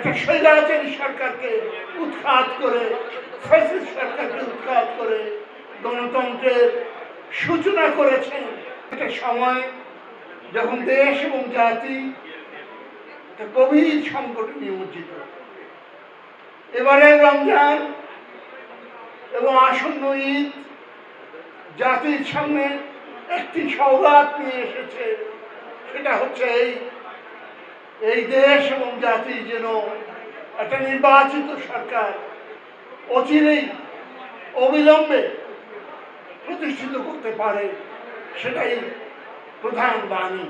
একটা স্বৈরাচারী সরকারকে উৎখাত করে, ফ্যাসিস্ট সরকারকে উৎখাত করে গণতন্ত্রের সূচনা করেছেন একটা সময় যখন দেশ এবং জাতি গভীর সংকটে নিমজ্জিত। এবারের রমজান এবং আসন্ন ঈদ জাতির সামনে একটি সৌগাত নিয়ে এসেছে। সেটা হচ্ছে এই এই দেশ এবং জাতি যেন একটা নির্বাচিত সরকার অচিরেই অবিলম্বে প্রতিষ্ঠিত করতে পারে, সেটাই প্রধান বাণী।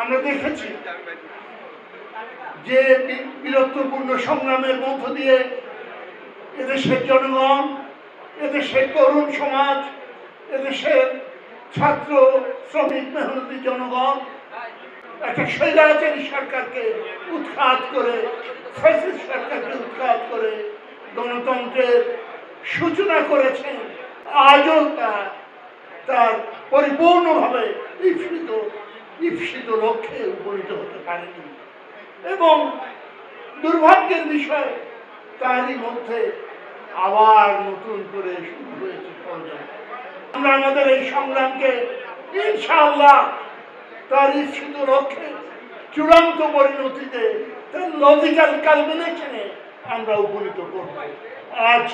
আমরা দেখেছি যে বীরত্বপূর্ণ সংগ্রামের মধ্য দিয়ে এদেশের জনগণ, এদেশের তরুণ সমাজ, এদেশের ছাত্র, শ্রমিক, মেহনতি জনগণ একটা স্বৈরাচারী সরকারকে উৎখাত করে, ফ্যাসিস্ট সরকারকে উৎখাত করে গণতন্ত্রের সূচনা করেছেন। আজও তা, তার পরিপূর্ণভাবে ঈপ্সিত ঈপ্সিত লক্ষ্যে উপনীত হতে পারেনি। এবং দুর্ভাগ্যের বিষয়, তারই মধ্যে আবার নতুন করে শুরু হয়েছে আমরা আমাদের এই সংগ্রামকে ইনশাআল্লাহ তার ইচ্ছিত লক্ষ্যে চূড়ান্ত পরিণতিতে তার লজিক্যাল কালমিনেশনে আমরা উপনীত করব। আজ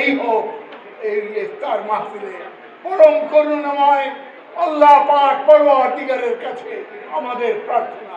এই হোক, এই তার মাহফিলে পরম করুণাময় আল্লাহ পাক পরওয়ারদিগারের কাছে আমাদের প্রার্থনা।